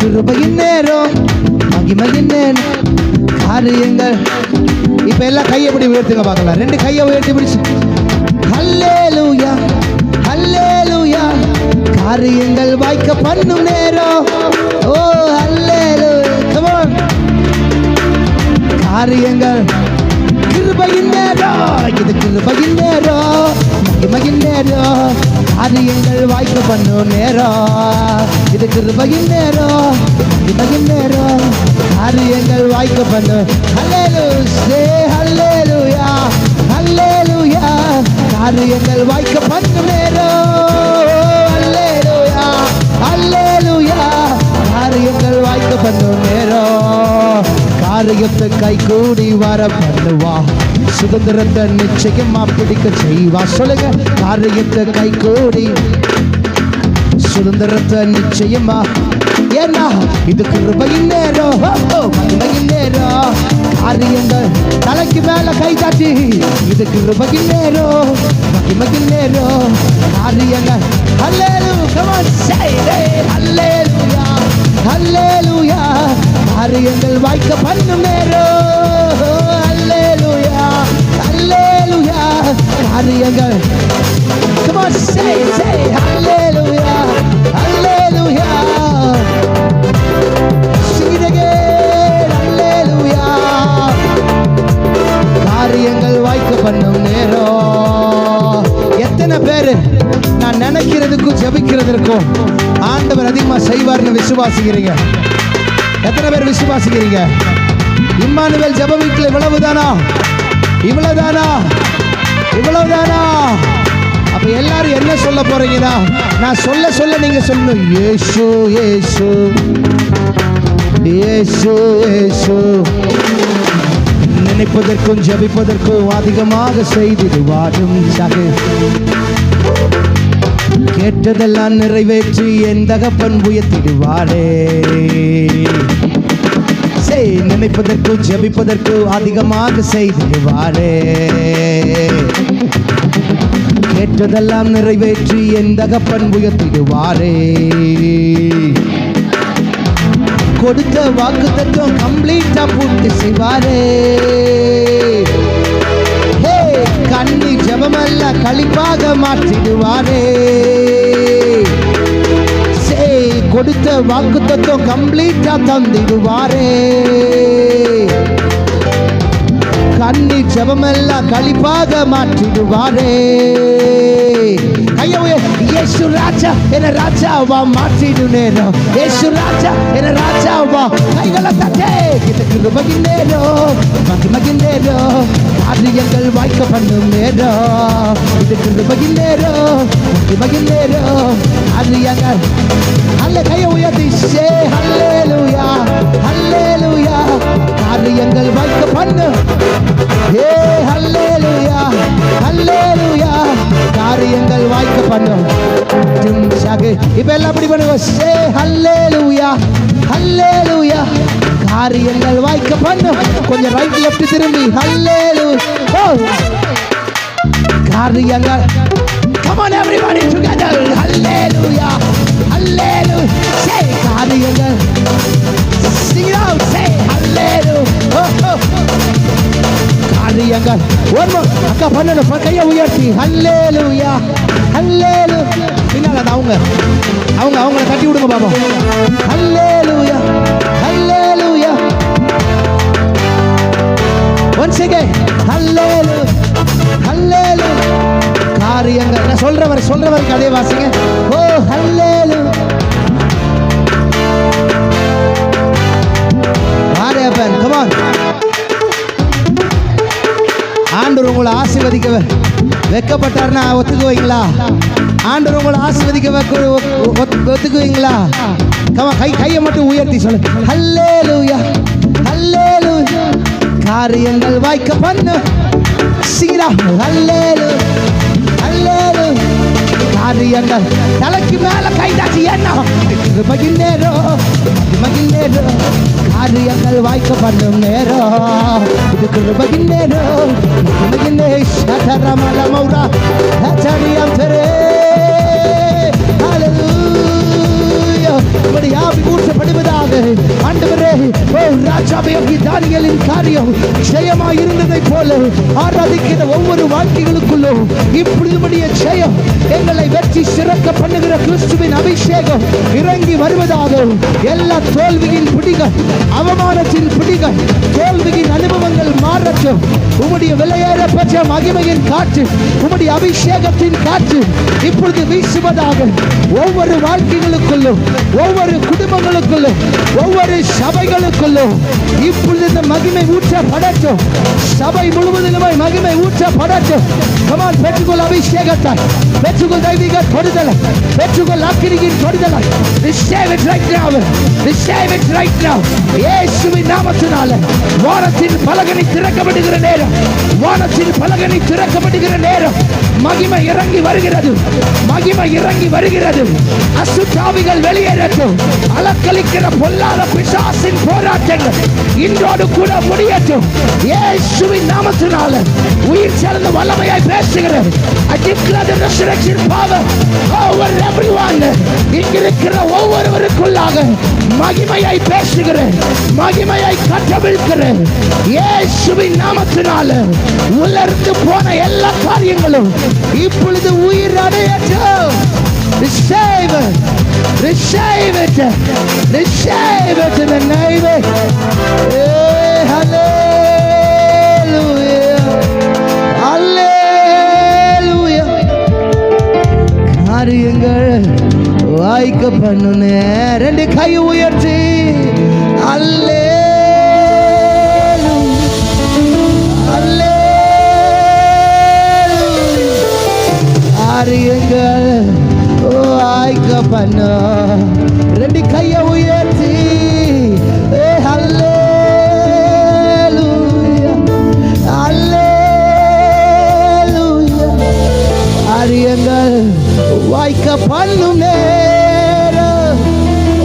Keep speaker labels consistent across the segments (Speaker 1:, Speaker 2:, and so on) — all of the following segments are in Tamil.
Speaker 1: கிருபையின் நேரம் மகிமையின் நேரம் காரியங்கள் இப்ப எல்லாம் கையை இப்படி உயர்த்துங்க பார்க்கலாம். ரெண்டு கையை உயர்த்தி பிடிச்சு. ஹல்லேலூயா ஹல்லேலூயா காரியங்கள் வாய்க்க பண்ணும் நேரம். ஓ ஹல்லேலூயா காரியங்கள் கிருபையின் நேரம். இது கிருபையின் நேரம். மகிமையின் நேரம் காரியங்கள் வாய்க்க பண்ணும் நேரம். இது கிருபையின் நேரம். மகிமையின் நேரம். அது எங்கள் வாய்க்க பண்ணு. ஹல்லேலு சே ஹல்லேலுயா ஹல்லேலுயா அது எங்கள் வாய்க்க பண்ணு நேரம். ஹல்லேலுயா ஹல்லேலுயா அது எங்கள் வாய்க்க பண்ணு நேரம். காரியத்தை கை கூடி வர பண்ணுவா. சுதந்திரத்தை நிச்சயமா பிடிக்க செய்வா. சொல்லுங்க காரியத்தை கை கூடி சுதந்திரத்தை நிச்சயமா? ஏன்னா இது கிருபையின் நேரம். மகிமையின் நேரம். காரியங்கள் தலைக்கு மேல கை தாட்டி இது கிருபையின் நேரம். மகிமையின் நேரம். காரியங்கள் ஹல்லேலூ come on say it. காரியங்கள் வாய்க்க பண்ணும் நேரம். ஹல்லேலூயா ஹல்லேலூயா காரியங்கள் நினைக்கிறதுக்கும் ஜபிக்கிறதுக்கும் ஆண்டவர் அதிகமாக செய்வார்னு விசுவாசிக்கிறீங்க. எத்தனை பேர் விசுவாசிக்கிறீங்க? இம்மானுவேல் ஜப வீட்டில் இவ்வளவுதானா? இவ்வளவுதானா? இவ்வளவுதானா? அப்ப எல்லாரும் என்ன சொல்ல போறீங்கன்னா நான் சொல்ல சொல்ல நீங்க சொல்லணும். ஏசு ஏசு ஏசு ஏசு. நினைப்பதற்கும் ஜபிப்பதற்கும் அதிகமாக செய்திடுவாரும் சகே கேட்டதெல்லாம் நிறைவேற்றி என் தகப்பன் உயர்த்திடுவாரே. செய் நினைப்பதற்கு ஜபிப்பதற்கும் அதிகமாக செய்திடுவாரே. கேட்டதெல்லாம் நிறைவேற்றி என் தகப்பன் உயர்த்திடுவாரே. கொடுத்த வாக்கு தத்துவம் கம்ப்ளீட்டா பூர்த்தி செய்வாரே. வாக்கு தத்துவம் கம்ப்ளீட்டா தந்திடுவாரே. கண்ணி ஜபமெல்லாம் கழிப்பாக மாற்றிடுவாரே. கைய இயேசு ராஜா என ராஜாவா மாற்றிடு நேரம் இயேசு ராஜா என ராஜாவா. கைகளை தட்டே. கிட்ட கிருபகின் நேரம் மகிமகின் நேரம் காரியங்கள் வாய்க்க பண்ணும் நேரம். இது கிருபையில் நேரம். கிருபையில் நேரம். காரியங்கள் அல்ல கைய உயர்த்தி சே ஹல்லேலூயா ஹல்லேலூயா. காரியங்கள் வாய்க்க பண்ணு ஏ ஹல்லேலூயா ஹல்லேலூயா. காரியங்கள் வாய்க்க பண்ணும். இப்ப எல்லாம் அப்படி பண்ணுவோம் சே ஹல்லேலூயா ஹல்லேலூயா. காரியங்கள் வாய்க்க பண்ணும். கொஞ்சம் ரைட் லெஃப்ட் திரும்பி. ஹல்லேலூ ஓ oh. காரியங்கள். Come on everybody together. Hallelujah. Hallelujah. Say காரியங்கள். Sing it out. Say hallelujah. Oh, oh. காரியங்கள். ஒரு more. அக்கா பண்ணணும். ப- கையை உயர்த்தி. ஹல்லேலூயா ஹல்லேலு பின்னால அது அவங்க. அவங்க அவங்கள தட்டி விடுங்க பாப்போம். ஹல்லேலூயா சொல்றவர் சொல்றவருக்கு அதே வாசிங்க. ஓ ஹல்லேலு ஆரேப்பன் கமான் ஆண்டவர் உங்களை ஆசீர்வதிக்க வெக்கப்பட்டார்னா ஒத்துக்குவீங்களா ஆண்டவர் உங்களை ஆசீர்வதிக்க ஒத்துக்குவீங்களா கமா கை கையை மட்டும் உயர்த்தி சொல்லு. ஹல்லேலூயா ஹல்லேலூயா. காரியங்கள் வாய்க்க பண்ணு சீரா ஹல்லேலு ஹல்லே ஹல்லேலு காரியங்கள் தலைக்கு மேல கைதாச்சு என்ன? கிருபையின் நேரம் மகிழ்ச்சியின் நேரம் காரியங்கள் வாய்க்க பண்ணும் நேரம் இது கிருபையின் நேரம் மகிழ்ச்சியின் நேரம் சதரமல மௌரா சரியம் பெரே ஓ தானியலின் காரியம் ஜெயமா இருந்ததை போல ஆராதிக்கிற ஒவ்வொரு வாழ்க்கைகளுக்குள்ளும் இப்பொழுதுடைய ஜெயம் எங்களை வெற்றி சிறக்க பண்ணுகிற கிறிஸ்துவின் அபிஷேகம் இறங்கி வருவதாக எல்லா தோல்வியின் பிடிகள் அவமானத்தின் பிடிகள் தோல்வியின் அனுபவங்கள் மாறட்டும். உம்முடைய விலையேறப்பட்ட மகிமையின் காற்று உம்முடைய அபிஷேகத்தின் காற்று இப்பொழுது வீசுவதாக ஒவ்வொரு வாழ்க்கைகளுக்குள்ளும் ஒவ்வொரு குடும்பங்களுக்குள்ளும் ஒவ்வொரு சபைகளுக்குள்ளும் இப்பொழுது இந்த மகிமை ஊற்றப்படட்டும் சபை முழுவதிலுமாய் மகிமை ஊற்றப்படட்டும் கமால் பெற்றுக்கொள் அபிஷேகத்தால் பெற்றுக்கொள் தெய்வீக தொடுதலை. பெற்றுக்கொள் அக்கிரியின் தொடுதலை. ரிசேவ் it right now ரிசேவ் it right now இயேசுவின் நாமத்தினால. வானத்தின் பலகனி திறக்கப்படுகிற நேரம். வானத்தின் பலகனி திறக்கப்படுகிற நேரம். மகிமை இறங்கி வருகிறது. மகிமை இறங்கி வருகிறது. அசுத்தாவிகள் வெளியேறட்டும். அலக்களிக்கிற பொல்லாத பிசாசின் போராட்டங்கள் இன்றோடு கூட முடியட்டும். இயேசுவின் நாமத்தினால உயிர் சேர்ந்த வல்லமையாய் பேசுகிறேன். I declare the resurrection power over everyone. இங்கிருக்கிற ஒவ்வொருவருக்குள்ளாக மகிமையை பேசுகிறேன். மகிமையை கட்டவிழ்க்கிறேன். இயேசுவின் நாமத்தினால உலர்ந்து போன எல்லா காரியங்களும் இப்பொழுது உயிர் அடையட்டும் Receive it. Receive it. Receive it in the name of Hey, Hallelujah. Hallelujah. காரியங்கள் வாய்க்க பண்ணுனே ரெண்டு கை உயர்த்தி அல்லே காரியங்கள் வாய்க்க பண்ண ரெண்டு கைய உயர்த்தி. ஏ ஹல்லேலூயா. ஹல்லேலூயா. காரியங்கள் வாய்க்க பண்ணும் நேரம்.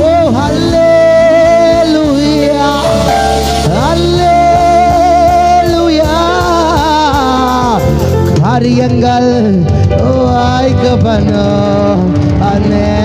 Speaker 1: ஓ ஹல்லேலூயா. காரியங்கள் ஓ வாய்க்க பண்ணும் அந்நேரம்